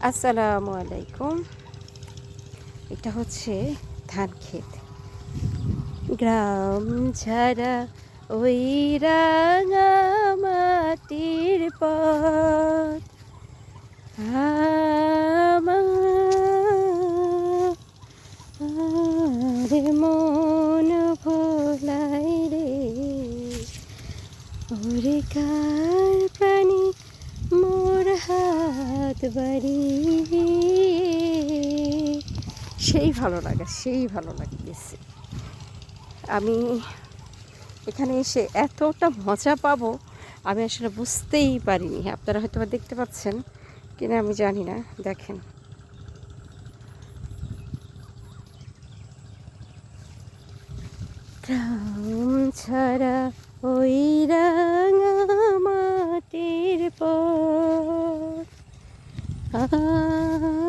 আসসালামু আলাইকুম। এটা হচ্ছে ধান ক্ষেত। গ্রাম ছাড়া ওই রাঙা মাটির পথ। আমার মন ভোলাই রে। ওরে কার বাড়ি সেই ভালো লাগে, সেই ভালো লাগে গেছে আমি এখানে এসে এতটা মজা পাবো, আমি আসলে বুঝতেই পারিনি। আপনারা হয়তো দেখতে পাচ্ছেন কিনা, আমি জানি না, দেখেন। ছাড়া ওই মাটির পর